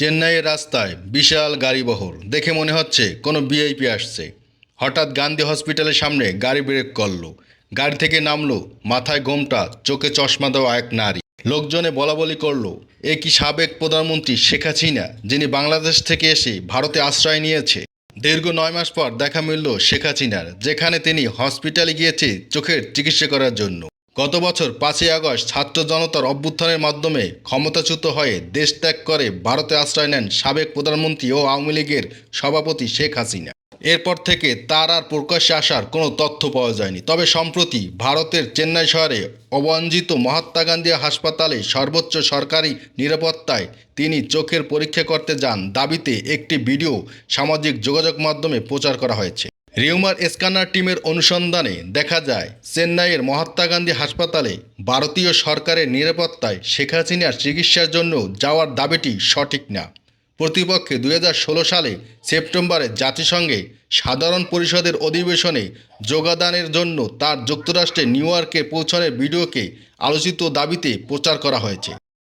চেন্নাইয়ের রাস্তায় বিশাল গাড়িবহর। দেখে মনে হচ্ছে কোনো বিআইপি আসছে। হঠাৎ গান্ধী হসপিটালের সামনে গাড়ি ব্রেক করল। গাড়ি থেকে নামলো মাথায় ঘোমটা, চোখে চশমা দেওয়া এক নারী। লোকজনে বলা বলি করল, এ কি সাবেক প্রধানমন্ত্রী শেখ হাসিনা, যিনি বাংলাদেশ থেকে এসে ভারতে আশ্রয় নিয়েছে? দীর্ঘ নয় মাস পর দেখা মিলল শেখ হাসিনার, যেখানে তিনি হসপিটালে গিয়েছে চোখের চিকিৎসা করার জন্য। গত বছর পাঁচই আগস্ট ছাত্র জনতার অভ্যুত্থানের মাধ্যমে ক্ষমতাচ্যুত হয়ে দেশ ত্যাগ করে ভারতে আশ্রয় নেন সাবেক প্রধানমন্ত্রী ও আওয়ামী লীগের সভাপতি শেখ হাসিনা। এরপর থেকে তার আর প্রকাশ্যে আসার কোনো তথ্য পাওয়া যায়নি। তবে সম্প্রতি ভারতের চেন্নাই শহরে অবাঞ্ছিত মহাত্মা গান্ধী হাসপাতালে সর্বোচ্চ সরকারি নিরাপত্তায় তিনি চোখের পরীক্ষা করতে যান দাবিতে একটি ভিডিও সামাজিক যোগাযোগ মাধ্যমে প্রচার করা হয়েছে। রিউমার স্ক্যানার টিমের অনুসন্ধানে দেখা যায়, চেন্নাইয়ের মহাত্মা গান্ধী হাসপাতালে ভারতীয় সরকারের নিরাপত্তায় শেখ হাসিনার চিকিৎসার জন্য যাওয়ার দাবিটি সঠিক না। প্রতিপক্ষে দু হাজার ষোলো সালে সেপ্টেম্বরে জাতিসংঘে সাধারণ পরিষদের অধিবেশনে যোগদানের জন্য তার যুক্তরাষ্ট্রে নিউ ইয়র্কে পৌঁছানোর ভিডিওকে আলোচিত দাবিতে প্রচার করা হয়েছে।